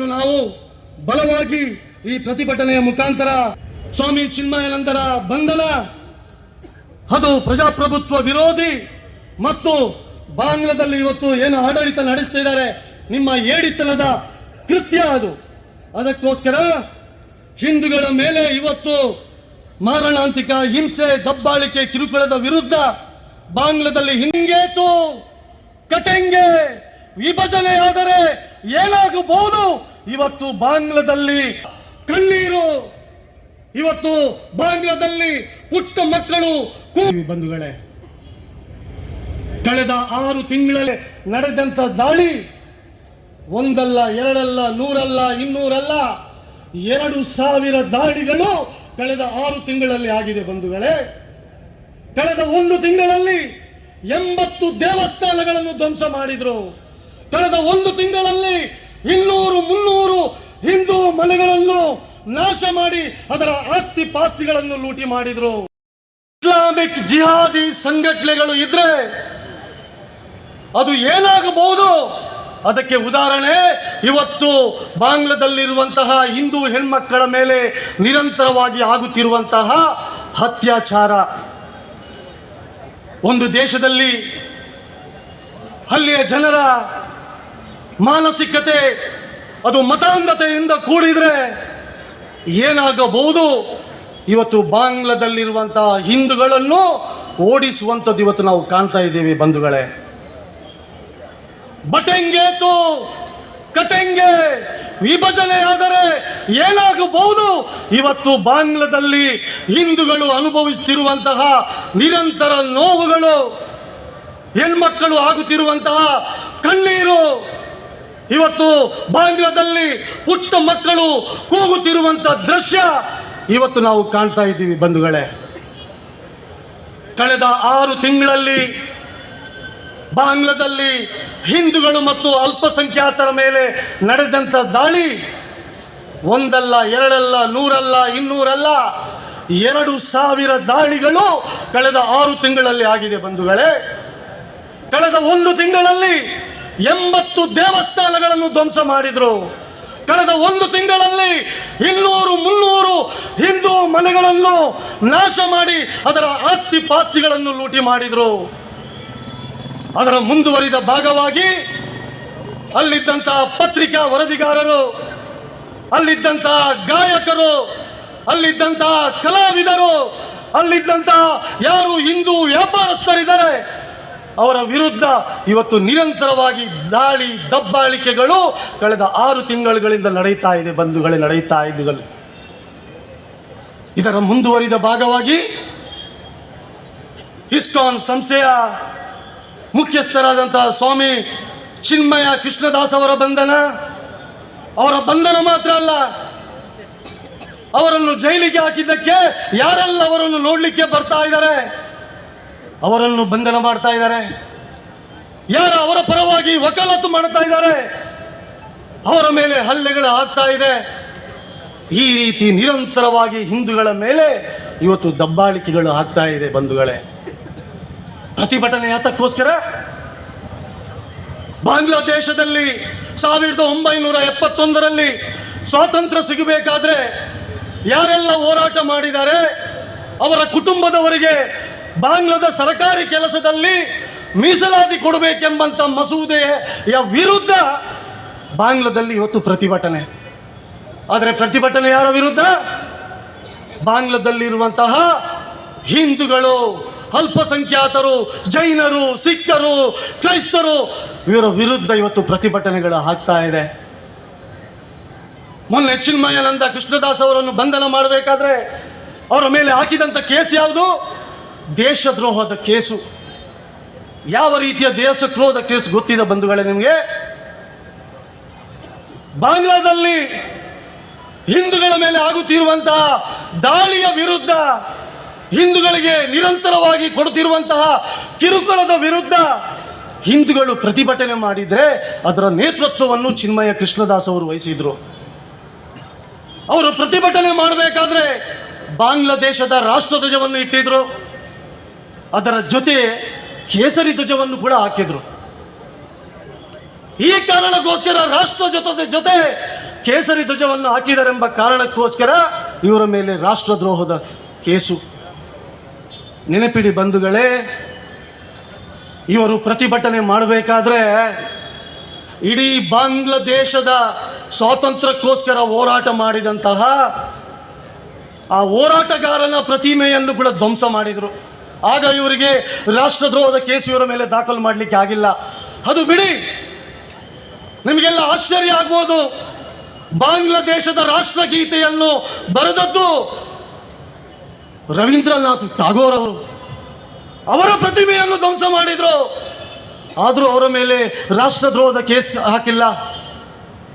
ಅನ್ನು ನಾವು ಬಲವಾಗಿ ಈ ಪ್ರತಿಭಟನೆಯ ಮುಖಾಂತರ ಸ್ವಾಮಿ ಚಿನ್ಮಯನಂದರ ಬಂಧನ, ಅದು ಪ್ರಜಾಪ್ರಭುತ್ವ ವಿರೋಧಿ ಮತ್ತು ಬಾಂಗ್ಲಾದಲ್ಲಿ ಇವತ್ತು ಏನು ಆಡಳಿತ ನಡೆಸ್ತಾ ಇದ್ದಾರೆ, ನಿಮ್ಮ ಏಡಿತನದ ಕೃತ್ಯ ಅದು. ಅದಕ್ಕೋಸ್ಕರ ಹಿಂದೂಗಳ ಮೇಲೆ ಇವತ್ತು ಮಾರಣಾಂತಿಕ ಹಿಂಸೆ, ದಬ್ಬಾಳಿಕೆ, ಕಿರುಕುಳದ ವಿರುದ್ಧ ಬಾಂಗ್ಲಾದಲ್ಲಿ ಹಿಂಗೇತು, ಕಟೆಂಗೆ ವಿಭಜನೆ ಆದರೆ ಏನಾಗಬಹುದು? ಇವತ್ತು ಬಾಂಗ್ಲಾದಲ್ಲಿ ಕಣ್ಣೀರು. ಇವತ್ತು ಬಾಂಗ್ಲಾದಲ್ಲಿ ಪುಟ್ಟ ಮಕ್ಕಳು ಬಂಧುಗಳೇ, ಕಳೆದ ಆರು ತಿಂಗಳಲ್ಲಿ ನಡೆದಂತ ದಾಳಿ, ಒಂದಲ್ಲ, ಎರಡಲ್ಲ, ನೂರಲ್ಲ, ಇನ್ನೂರಲ್ಲ, ಎರಡು ಸಾವಿರ ದಾಳಿಗಳು ಕಳೆದ ಆರು ತಿಂಗಳಲ್ಲಿ ಆಗಿದೆ ಬಂಧುಗಳೇ. ಕಳೆದ ಒಂದು ತಿಂಗಳಲ್ಲಿ ಎಂಬತ್ತು ದೇವಸ್ಥಾನಗಳನ್ನು ಧ್ವಂಸ ಮಾಡಿದ್ರು. ಕಳೆದ ಒಂದು ತಿಂಗಳಲ್ಲಿ ಇನ್ನೂರು ಮುನ್ನೂರು ಹಿಂದೂ ಮನೆಗಳನ್ನು ನಾಶ ಮಾಡಿ ಅದರ ಆಸ್ತಿ ಪಾಸ್ತಿಗಳನ್ನು ಲೂಟಿ ಮಾಡಿದ್ರು. ಇಸ್ಲಾಮಿಕ್ ಜಿಹಾದಿ ಸಂಘಟನೆಗಳು ಇದ್ರೆ ಅದು ಏನಾಗಬಹುದು? ಅದಕ್ಕೆ ಉದಾಹರಣೆ, ಇವತ್ತು ಬಾಂಗ್ಲಾದಲ್ಲಿರುವಂತಹ ಹಿಂದೂ ಹೆಣ್ಮಕ್ಕಳ ಮೇಲೆ ನಿರಂತರವಾಗಿ ಆಗುತ್ತಿರುವಂತಹ ಅತ್ಯಾಚಾರ. ಒಂದು ದೇಶದಲ್ಲಿ ಅಲ್ಲಿಯ ಜನರ ಮಾನಸಿಕತೆ, ಅದು ಮತಾಂಧತೆಯಿಂದ ಕೂಡಿದ್ರೆ ಏನಾಗಬಹುದು? ಇವತ್ತು ಬಾಂಗ್ಲಾದಲ್ಲಿರುವಂತಹ ಹಿಂದೂಗಳನ್ನು ಓಡಿಸುವಂಥದ್ದು ಇವತ್ತು ನಾವು ಕಾಣ್ತಾ ಇದ್ದೀವಿ ಬಂಧುಗಳೇ. ಬಟೆಂಗೇತು, ಕಟೆಂಗೆ, ವಿಭಜನೆ ಆದರೆ ಏನಾಗಬಹುದು? ಇವತ್ತು ಬಾಂಗ್ಲಾದಲ್ಲಿ ಹಿಂದೂಗಳು ಅನುಭವಿಸುತ್ತಿರುವಂತಹ ನಿರಂತರ ನೋವುಗಳು, ಹೆಣ್ಮಕ್ಕಳು ಆಗುತ್ತಿರುವಂತಹ ಕಣ್ಣೀರು ಇವತ್ತು ಬಾಂಗ್ಲಾದಲ್ಲಿ ಪುಟ್ಟ ಮಕ್ಕಳು ಕೂಗುತ್ತಿರುವಂತಹ ದೃಶ್ಯ ಇವತ್ತು ನಾವು ಕಾಣ್ತಾ ಇದ್ದೀವಿ ಬಂಧುಗಳೇ. ಕಳೆದ ಆರು ತಿಂಗಳಲ್ಲಿ ಬಾಂಗ್ಲಾದಲ್ಲಿ ಹಿಂದೂಗಳು ಮತ್ತು ಅಲ್ಪಸಂಖ್ಯಾತರ ಮೇಲೆ ನಡೆದಂಥ ದಾಳಿ ಒಂದಲ್ಲ, ಎರಡಲ್ಲ, ನೂರಲ್ಲ, ಇನ್ನೂರಲ್ಲ, ಎರಡು ಸಾವಿರ ದಾಳಿಗಳು ಕಳೆದ ಆರು ತಿಂಗಳಲ್ಲಿ ಆಗಿದೆ ಬಂಧುಗಳೇ. ಕಳೆದ ಒಂದು ತಿಂಗಳಲ್ಲಿ ಎಂಬತ್ತು ದೇವಸ್ಥಾನಗಳನ್ನು ಧ್ವಂಸ ಮಾಡಿದ್ರು. ಕಳೆದ ಒಂದು ತಿಂಗಳಲ್ಲಿ ಇನ್ನೂರು ಮುನ್ನೂರು ಹಿಂದೂ ಮನೆಗಳನ್ನು ನಾಶ ಮಾಡಿ ಅದರ ಆಸ್ತಿ ಪಾಸ್ತಿಗಳನ್ನು ಲೂಟಿ ಮಾಡಿದ್ರು. ಅದರ ಮುಂದುವರಿದ ಭಾಗವಾಗಿ ಅಲ್ಲಿದ್ದಂತಹ ಪತ್ರಿಕಾ ವರದಿಗಾರರು ಅಲ್ಲಿದ್ದಂತಹ ಗಾಯಕರು ಅಲ್ಲಿದ್ದಂತಹ ಕಲಾವಿದರು ಅಲ್ಲಿದ್ದಂತಹ ಯಾರು ಹಿಂದೂ ವ್ಯಾಪಾರಸ್ಥರಿದ್ದಾರೆ ಅವರ ವಿರುದ್ಧ ಇವತ್ತು ನಿರಂತರವಾಗಿ ದಾಳಿ, ದಬ್ಬಾಳಿಕೆಗಳು ಕಳೆದ ಆರು ತಿಂಗಳುಗಳಿಂದ ನಡೆಯುತ್ತಾ ಇದೆ, ಬಂಧುಗಳೇ ನಡೆಯುತ್ತಾ ಇದ್ದುಗಳು. ಇದರ ಮುಂದುವರಿದ ಭಾಗವಾಗಿ ಇಸ್ಕಾನ್ ಸಂಸ್ಥೆಯ ಮುಖ್ಯಸ್ಥರಾದಂತಹ ಸ್ವಾಮಿ ಚಿನ್ಮಯ ಕೃಷ್ಣದಾಸ್ ಅವರ ಬಂಧನ. ಅವರ ಬಂಧನ ಮಾತ್ರ ಅಲ್ಲ, ಅವರನ್ನು ಜೈಲಿಗೆ ಹಾಕಿದ್ದಕ್ಕೆ ಯಾರೆಲ್ಲ ಅವರನ್ನು ನೋಡಲಿಕ್ಕೆ ಬರ್ತಾ ಇದ್ದಾರೆ? ಅವರನ್ನು ಬಂಧನ ಮಾಡ್ತಾ ಇದ್ದಾರೆ. ಯಾರು ಅವರ ಪರವಾಗಿ ವಕಾಲತ್ತು ಮಾಡ್ತಾ ಇದ್ದಾರೆ. ಅವರ ಮೇಲೆ ಹಲ್ಲೆಗಳು ಆಗ್ತಾ ಇದೆ. ಈ ರೀತಿ ನಿರಂತರವಾಗಿ ಹಿಂದೂಗಳ ಮೇಲೆ ಇವತ್ತು ದಬ್ಬಾಳಿಕೆಗಳು ಆಗ್ತಾ ಇದೆ ಬಂಧುಗಳೇ. ಪ್ರತಿಭಟನೆ ಯಾತಕ್ಕೋಸ್ಕರ? ಬಾಂಗ್ಲಾದೇಶದಲ್ಲಿ ಸಾವಿರದ ಒಂಬೈನೂರ ಎಪ್ಪತ್ತೊಂದರಲ್ಲಿ ಸ್ವಾತಂತ್ರ್ಯ ಸಿಗಬೇಕಾದ್ರೆ ಯಾರೆಲ್ಲ ಹೋರಾಟ ಮಾಡಿದ್ದಾರೆ? ಅವರ ಕುಟುಂಬದವರಿಗೆ ಬಾಂಗ್ಲಾದ ಸರ್ಕಾರಿ ಕೆಲಸದಲ್ಲಿ ಮೀಸಲಾತಿ ಕೊಡಬೇಕೆಂಬಂತ ಮಸೂದೆಯ ವಿರುದ್ಧ ಬಾಂಗ್ಲಾದಲ್ಲಿ ಇವತ್ತು ಪ್ರತಿಭಟನೆ. ಆದರೆ ಪ್ರತಿಭಟನೆ ಯಾರ ವಿರುದ್ಧ? ಬಾಂಗ್ಲಾದಲ್ಲಿರುವಂತಹ ಹಿಂದೂಗಳು, ಅಲ್ಪಸಂಖ್ಯಾತರು, ಜೈನರು ಸಿಖ್ಖರು ಕ್ರೈಸ್ತರು, ಇವರ ವಿರುದ್ಧ ಇವತ್ತು ಪ್ರತಿಭಟನೆಗಳು ಆಗ್ತಾ ಇದೆ. ಮೊನ್ನೆ ಚಿನ್ಮಯಾನಂದ ಕೃಷ್ಣದಾಸ್ ಅವರನ್ನು ಬಂಧನ ಮಾಡಬೇಕಾದ್ರೆ ಅವರ ಮೇಲೆ ಹಾಕಿದಂಥ ಕೇಸ್ ಯಾವುದು? ದೇಶದ್ರೋಹದ ಕೇಸು. ಯಾವ ರೀತಿಯ ದೇಶದ್ರೋಹದ ಕೇಸು ಗೊತ್ತಿದೆ ಬಂಧುಗಳೇ ನಿಮಗೆ? ಬಾಂಗ್ಲಾದಲ್ಲಿ ಹಿಂದೂಗಳ ಮೇಲೆ ಆಗುತ್ತಿರುವಂತಹ ದಾಳಿಯ ವಿರುದ್ಧ, ಹಿಂದೂಗಳಿಗೆ ನಿರಂತರವಾಗಿ ಕೊಡುತ್ತಿರುವಂತಹ ಕಿರುಕುಳದ ವಿರುದ್ಧ ಹಿಂದೂಗಳು ಪ್ರತಿಭಟನೆ ಮಾಡಿದ್ರೆ ಅದರ ನೇತೃತ್ವವನ್ನು ಚಿನ್ಮಯ ಕೃಷ್ಣದಾಸ್ ಅವರು ವಹಿಸಿದ್ರು. ಅವರು ಪ್ರತಿಭಟನೆ ಮಾಡಬೇಕಾದ್ರೆ ಬಾಂಗ್ಲಾದೇಶದ ರಾಷ್ಟ್ರಧ್ವಜವನ್ನು ಇಟ್ಟಿದ್ರು. ಅದರ ಜೊತೆ ಕೇಸರಿ ಧ್ವಜವನ್ನು ಕೂಡ ಹಾಕಿದ್ರು. ಈ ಕಾರಣಕ್ಕೋಸ್ಕರ ರಾಷ್ಟ್ರ ಜೊತೆ ಜೊತೆ ಕೇಸರಿ ಧ್ವಜವನ್ನು ಹಾಕಿದರೆಂಬ ಕಾರಣಕ್ಕೋಸ್ಕರ ಇವರ ಮೇಲೆ ರಾಷ್ಟ್ರದ್ರೋಹದ ಕೇಸು. ನೆನಪಿಡಿ ಬಂಧುಗಳೇ, ಇವರು ಪ್ರತಿಭಟನೆ ಮಾಡಬೇಕಾದ್ರೆ ಇಡೀ ಬಾಂಗ್ಲಾದೇಶದ ಸ್ವಾತಂತ್ರ್ಯಕ್ಕೋಸ್ಕರ ಹೋರಾಟ ಮಾಡಿದಂತಹ ಆ ಹೋರಾಟಗಾರನ ಪ್ರತಿಮೆಯನ್ನು ಕೂಡ ಧ್ವಂಸ ಮಾಡಿದರು. ಆಗ ಇವರಿಗೆ ರಾಷ್ಟ್ರದ್ರೋಹದ ಕೇಸು ಇವರ ಮೇಲೆ ದಾಖಲು ಮಾಡಲಿಕ್ಕೆ ಆಗಿಲ್ಲ. ಅದು ಬಿಡಿ. ನಿಮಗೆಲ್ಲ ಆಶ್ಚರ್ಯ ಆಗ್ಬೋದು. ಬಾಂಗ್ಲಾದೇಶದ ರಾಷ್ಟ್ರಗೀತೆಯನ್ನು ಬರೆದದ್ದು ರವೀಂದ್ರನಾಥ್ ಟಾಗೋರ್ ಅವರು. ಅವರ ಪ್ರತಿಮೆಯನ್ನು ಧ್ವಂಸ ಮಾಡಿದ್ರು. ಆದರೂ ಅವರ ಮೇಲೆ ರಾಷ್ಟ್ರದ್ರೋಹದ ಕೇಸ್ ಹಾಕಿಲ್ಲ.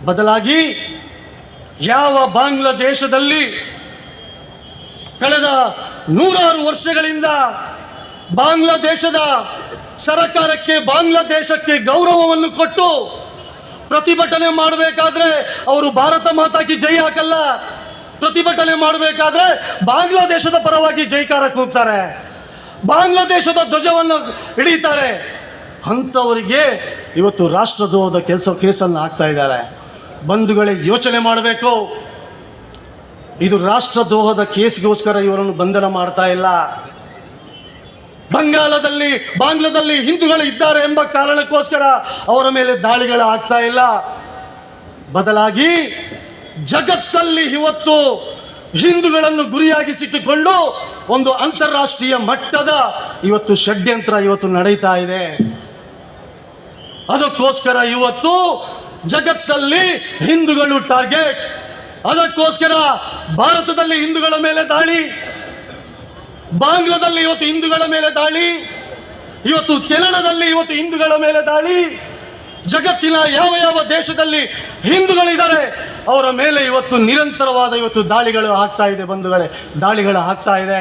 ಬದಲಾಗಿ ಯಾವ ಬಾಂಗ್ಲಾದೇಶದಲ್ಲಿ ಕಳೆದ ನೂರಾರು ವರ್ಷಗಳಿಂದ ಬಾಂಗ್ಲಾದೇಶದ ಸರಕಾರಕ್ಕೆ, ಬಾಂಗ್ಲಾದೇಶಕ್ಕೆ ಗೌರವವನ್ನು ಕೊಟ್ಟು ಪ್ರತಿಭಟನೆ ಮಾಡಬೇಕಾದ್ರೆ ಅವರು ಭಾರತ ಮಾತಾಗಿ ಜೈ ಹಾಕಲ್ಲ. ಪ್ರತಿಭಟನೆ ಮಾಡಬೇಕಾದ್ರೆ ಬಾಂಗ್ಲಾದೇಶದ ಪರವಾಗಿ ಜೈಕಾರ ಕೂಗ್ತಾರೆ ಬಾಂಗ್ಲಾದೇಶದ ಧ್ವಜವನ್ನು ಹಿಡಿತಾರೆ ಅಂಥವರಿಗೆ ಇವತ್ತು ರಾಷ್ಟ್ರದ್ರೋಹದ ಕೆಲಸ, ಕೇಸನ್ನು ಹಾಕ್ತಾ ಇದ್ದಾರೆ. ಬಂಧುಗಳೇ, ಯೋಚನೆ ಮಾಡಬೇಕು. ಇದು ರಾಷ್ಟ್ರದ್ರೋಹದ ಕೇಸ್ಗೋಸ್ಕರ ಇವರನ್ನು ಬಂಧನ ಮಾಡ್ತಾ ಇಲ್ಲ. ಬಂಗಾಳದಲ್ಲಿ, ಬಾಂಗ್ಲಾದಲ್ಲಿ ಹಿಂದೂಗಳು ಇದ್ದಾರೆ ಎಂಬ ಕಾರಣಕ್ಕೋಸ್ಕರ ಅವರ ಮೇಲೆ ದಾಳಿಗಳು ಆಗ್ತಾ ಇಲ್ಲ. ಬದಲಾಗಿ ಜಗತ್ತಲ್ಲಿ ಇವತ್ತು ಹಿಂದೂಗಳನ್ನು ಗುರಿಯಾಗಿಸಿಟ್ಟುಕೊಂಡು ಒಂದು ಅಂತಾರಾಷ್ಟ್ರೀಯ ಮಟ್ಟದ ಇವತ್ತು ಷಡ್ಯಂತ್ರ ಇವತ್ತು ನಡೀತಾ ಇದೆ. ಅದಕ್ಕೋಸ್ಕರ ಇವತ್ತು ಜಗತ್ತಲ್ಲಿ ಹಿಂದೂಗಳು ಟಾರ್ಗೆಟ್. ಅದಕ್ಕೋಸ್ಕರ ಭಾರತದಲ್ಲಿ ಹಿಂದೂಗಳ ಮೇಲೆ ದಾಳಿ. ಬಾಂಗ್ಲಾದಲ್ಲಿ ಇವತ್ತು ಹಿಂದೂಗಳ ಮೇಲೆ ದಾಳಿ, ಇವತ್ತು ಕೆನಡಾದಲ್ಲಿ ಇವತ್ತು ಹಿಂದೂಗಳ ಮೇಲೆ ದಾಳಿ, ಜಗತ್ತಿನ ಯಾವ ಯಾವ ದೇಶದಲ್ಲಿ ಹಿಂದೂಗಳಿದ್ದಾರೆ, ಅವರ ಮೇಲೆ ಇವತ್ತು ನಿರಂತರವಾದ ಇವತ್ತು ದಾಳಿಗಳು ಆಗ್ತಾ ಇದೆ ಬಂಧುಗಳೇ, ದಾಳಿಗಳು ಆಗ್ತಾ ಇದೆ.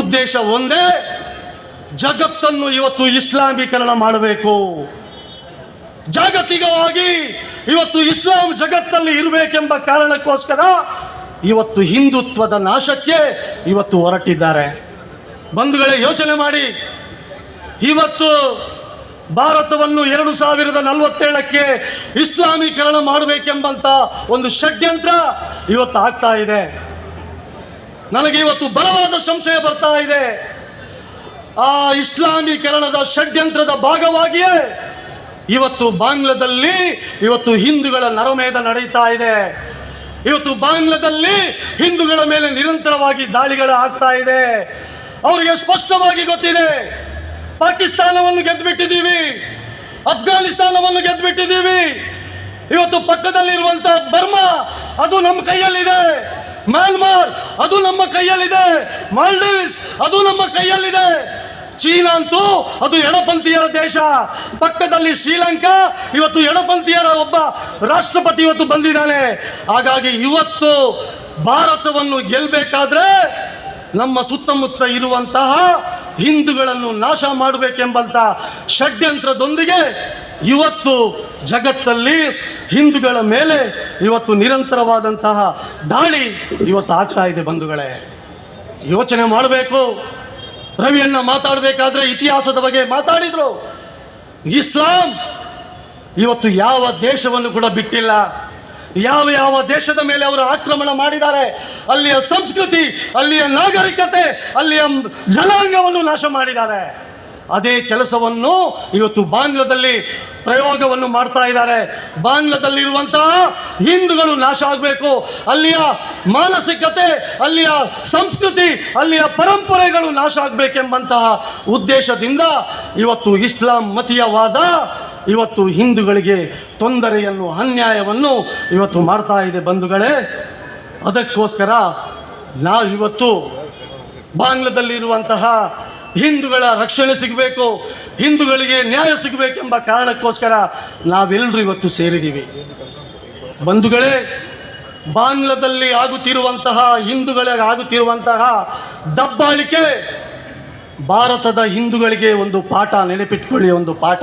ಉದ್ದೇಶ ಒಂದೇ, ಜಗತ್ತನ್ನು ಇವತ್ತು ಇಸ್ಲಾಮೀಕರಣ ಮಾಡಬೇಕು. ಜಾಗತಿಕವಾಗಿ ಇವತ್ತು ಇಸ್ಲಾಂ ಜಗತ್ತಲ್ಲಿ ಇರಬೇಕೆಂಬ ಕಾರಣಕ್ಕೋಸ್ಕರ ಇವತ್ತು ಹಿಂದುತ್ವದ ನಾಶಕ್ಕೆ ಇವತ್ತು ಹೊರಟಿದ್ದಾರೆ. ಬಂಧುಗಳೇ, ಯೋಚನೆ ಮಾಡಿ. ಇವತ್ತು ಭಾರತವನ್ನು ಎರಡು ಸಾವಿರದ ನಲವತ್ತೇಳಕ್ಕೆ ಇಸ್ಲಾಮೀಕರಣ ಮಾಡಬೇಕೆಂಬಂತ ಒಂದು ಷಡ್ಯಂತ್ರ ಇವತ್ತು ಆಗ್ತಾ ಇದೆ. ನನಗೆ ಇವತ್ತು ಬಲವಾದ ಸಂಶಯ ಬರ್ತಾ ಇದೆ. ಆ ಇಸ್ಲಾಮೀಕರಣದ ಷಡ್ಯಂತ್ರದ ಭಾಗವಾಗಿಯೇ ಇವತ್ತು ಬಾಂಗ್ಲಾದಲ್ಲಿ ಇವತ್ತು ಹಿಂದೂಗಳ ನರಮೇಧ ನಡೀತಾ ಇದೆ. ಇವತ್ತು ಬಾಂಗ್ಲಾದಲ್ಲಿ ಹಿಂದೂಗಳ ಮೇಲೆ ನಿರಂತರವಾಗಿ ದಾಳಿಗಳು ಆಗ್ತಾ ಇದೆ. ಅವರಿಗೆ ಸ್ಪಷ್ಟವಾಗಿ ಗೊತ್ತಿದೆ. ಪಾಕಿಸ್ತಾನವನ್ನು ಗೆದ್ದುಬಿಟ್ಟಿದ್ದೀವಿ ಅಫ್ಘಾನಿಸ್ತಾನವನ್ನು ಗೆದ್ದುಬಿಟ್ಟಿದ್ದೀವಿ ಇವತ್ತು ಪಕ್ಕದಲ್ಲಿರುವಂತಹ ಬರ್ಮಾ, ಅದು ನಮ್ಮ ಕೈಯಲ್ಲಿದೆ. ಮ್ಯಾನ್ಮಾರ್, ಅದು ನಮ್ಮ ಕೈಯಲ್ಲಿದೆ. ಮಾಲ್ಡೀವ್ಸ್, ಅದು ನಮ್ಮ ಕೈಯಲ್ಲಿದೆ. ಚೀನಾ ಅಂತೂ ಅದು ಎಡಪಂಥೀಯರ ದೇಶ. ಪಕ್ಕದಲ್ಲಿ ಶ್ರೀಲಂಕಾ, ಇವತ್ತು ಎಡಪಂಥೀಯರ ಒಬ್ಬ ರಾಷ್ಟ್ರಪತಿ ಇವತ್ತು ಬಂದಿದ್ದಾನೆ. ಹಾಗಾಗಿ ಇವತ್ತು ಭಾರತವನ್ನು ಗೆಲ್ಲಬೇಕಾದ್ರೆ ನಮ್ಮ ಸುತ್ತಮುತ್ತ ಇರುವಂತಹ ಹಿಂದೂಗಳನ್ನು ನಾಶ ಮಾಡಬೇಕೆಂಬಂಥ ಷಡ್ಯಂತ್ರದೊಂದಿಗೆ ಇವತ್ತು ಜಗತ್ತಲ್ಲಿ ಹಿಂದೂಗಳ ಮೇಲೆ ಇವತ್ತು ನಿರಂತರವಾದಂತಹ ದಾಳಿ ಇವತ್ತು ಆಗ್ತಾ ಇದೆ ಬಂಧುಗಳೇ. ಯೋಚನೆ ಮಾಡಬೇಕು. ರವಿಯನ್ನ ಮಾತಾಡಬೇಕಾದ್ರೆ ಇತಿಹಾಸದ ಬಗ್ಗೆ ಮಾತಾಡಿದ್ರು. ಇಸ್ಲಾಂ ಇವತ್ತು ಯಾವ ದೇಶವನ್ನು ಕೂಡ ಬಿಟ್ಟಿಲ್ಲ. ಯಾವ ಯಾವ ದೇಶದ ಮೇಲೆ ಅವರು ಆಕ್ರಮಣ ಮಾಡಿದ್ದಾರೆ. ಅಲ್ಲಿಯ ಸಂಸ್ಕೃತಿ, ಅಲ್ಲಿಯ ನಾಗರಿಕತೆ, ಅಲ್ಲಿಯ ಜನಾಂಗವನ್ನು ನಾಶ ಮಾಡಿದ್ದಾರೆ. ಅದೇ ಕೆಲಸವನ್ನು ಇವತ್ತು ಬಾಂಗ್ಲಾದಲ್ಲಿ ಪ್ರಯೋಗವನ್ನು ಮಾಡ್ತಾ ಇದ್ದಾರೆ. ಬಾಂಗ್ಲದಲ್ಲಿರುವಂತಹ ಹಿಂದೂಗಳು ನಾಶ ಆಗಬೇಕು. ಅಲ್ಲಿಯ ಮಾನಸಿಕತೆ, ಅಲ್ಲಿಯ ಸಂಸ್ಕೃತಿ, ಅಲ್ಲಿಯ ಪರಂಪರೆಗಳು ನಾಶ ಆಗಬೇಕೆಂಬಂತಹ ಉದ್ದೇಶದಿಂದ ಇವತ್ತು ಇಸ್ಲಾಂ ಮತೀಯವಾದ ಇವತ್ತು ಹಿಂದೂಗಳಿಗೆ ತೊಂದರೆಯನ್ನು, ಅನ್ಯಾಯವನ್ನು ಇವತ್ತು ಮಾಡ್ತಾ ಇದೆ ಬಂಧುಗಳೇ. ಅದಕ್ಕೋಸ್ಕರ ನಾವು ಇವತ್ತು ಬಾಂಗ್ಲಾದಲ್ಲಿರುವಂತಹ ಹಿಂದೂಗಳ ರಕ್ಷಣೆ ಸಿಗಬೇಕು, ಹಿಂದೂಗಳಿಗೆ ನ್ಯಾಯ ಸಿಗಬೇಕೆಂಬ ಕಾರಣಕ್ಕೋಸ್ಕರ ನಾವೆಲ್ಲರೂ ಇವತ್ತು ಸೇರಿದ್ದೀವಿ. ಬಂಧುಗಳೇ, ಬಾಂಗ್ಲಾದಲ್ಲಿ ಆಗುತ್ತಿರುವಂತಹ, ಹಿಂದೂಗಳಿಗೆ ಆಗುತ್ತಿರುವಂತಹ ದಬ್ಬಾಳಿಕೆ, ಭಾರತದ ಹಿಂದೂಗಳಿಗೆ ಒಂದು ಪಾಠ ನೆನಪಿಟ್ಕೊಳ್ಳಿ, ಒಂದು ಪಾಠ.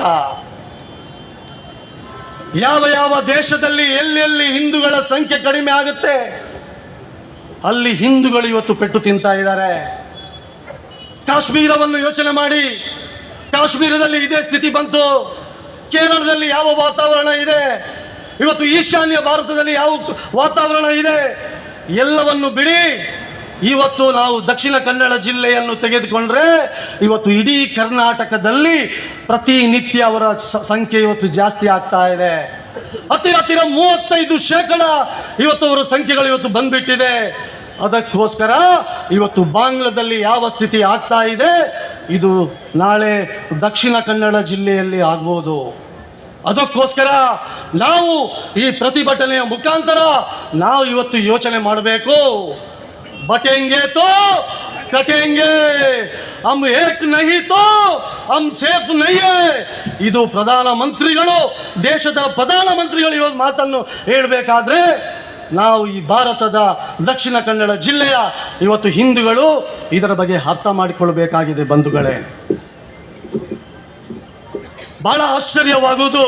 ಯಾವ ಯಾವ ದೇಶದಲ್ಲಿ ಎಲ್ಲೆಲ್ಲಿ ಹಿಂದೂಗಳ ಸಂಖ್ಯೆ ಕಡಿಮೆ ಆಗುತ್ತೆ, ಅಲ್ಲಿ ಹಿಂದೂಗಳು ಇವತ್ತು ಪೆಟ್ಟು ತಿಂತಾ ಇದ್ದಾರೆ. ಕಾಶ್ಮೀರವನ್ನು ಯೋಚನೆ ಮಾಡಿ. ಕಾಶ್ಮೀರದಲ್ಲಿ ಇದೇ ಸ್ಥಿತಿ ಬಂತು. ಕೇರಳದಲ್ಲಿ ಯಾವ ವಾತಾವರಣ ಇದೆ? ಇವತ್ತು ಈಶಾನ್ಯ ಭಾರತದಲ್ಲಿ ಯಾವ ವಾತಾವರಣ ಇದೆ? ಎಲ್ಲವನ್ನು ಬಿಡಿ. ಇವತ್ತು ನಾವು ದಕ್ಷಿಣ ಕನ್ನಡ ಜಿಲ್ಲೆಯನ್ನು ತೆಗೆದುಕೊಂಡ್ರೆ ಇವತ್ತು ಇಡೀ ಕರ್ನಾಟಕದಲ್ಲಿ ಪ್ರತಿನಿತ್ಯ ಅವರ ಸಂಖ್ಯೆ ಇವತ್ತು ಜಾಸ್ತಿ ಆಗ್ತಾ ಇದೆ. ಹತ್ತಿರ ಹತ್ತಿರ ಮೂವತ್ತೈದು ಶೇಕಡ ಇವತ್ತು ಅವರ ಸಂಖ್ಯೆಗಳು ಇವತ್ತು ಬಂದ್ಬಿಟ್ಟಿದೆ. ಅದಕ್ಕೋಸ್ಕರ ಇವತ್ತು ಬಾಂಗ್ಲಾದಲ್ಲಿ ಯಾವ ಸ್ಥಿತಿ ಆಗ್ತಾ ಇದೆ? ಇದು ನಾಳೆ ದಕ್ಷಿಣ ಕನ್ನಡ ಜಿಲ್ಲೆಯಲ್ಲಿ ಆಗ್ಬೋದು. ಅದಕ್ಕೋಸ್ಕರ ನಾವು ಈ ಪ್ರತಿಭಟನೆಯ ಮುಖಾಂತರ ನಾವು ಇವತ್ತು ಯೋಚನೆ ಮಾಡಬೇಕು. ಬಟೆಂಗೆ ತೋ, ಕಟೆಂಗೆ. ಅಮ್ ಏಕ್ ನಹಿ ತೋ ಅಮ್ ಸೇಫ್ ನಹಿಯೇ ಇದು ಪ್ರಧಾನ ಮಂತ್ರಿಗಳು ದೇಶದ ಪ್ರಧಾನ ಮಂತ್ರಿಗಳು ಇವತ್ತು ಮಾತನ್ನು ಹೇಳಬೇಕಾದ್ರೆ ನಾವು ಈ ಭಾರತದ ದಕ್ಷಿಣ ಕನ್ನಡ ಜಿಲ್ಲೆಯ ಇವತ್ತು ಹಿಂದೂಗಳು ಇದರ ಬಗ್ಗೆ ಅರ್ಥ ಮಾಡಿಕೊಳ್ಳಬೇಕಾಗಿದೆ ಬಂಧುಗಳೇ. ಬಹಳ ಆಶ್ಚರ್ಯವಾಗುವುದು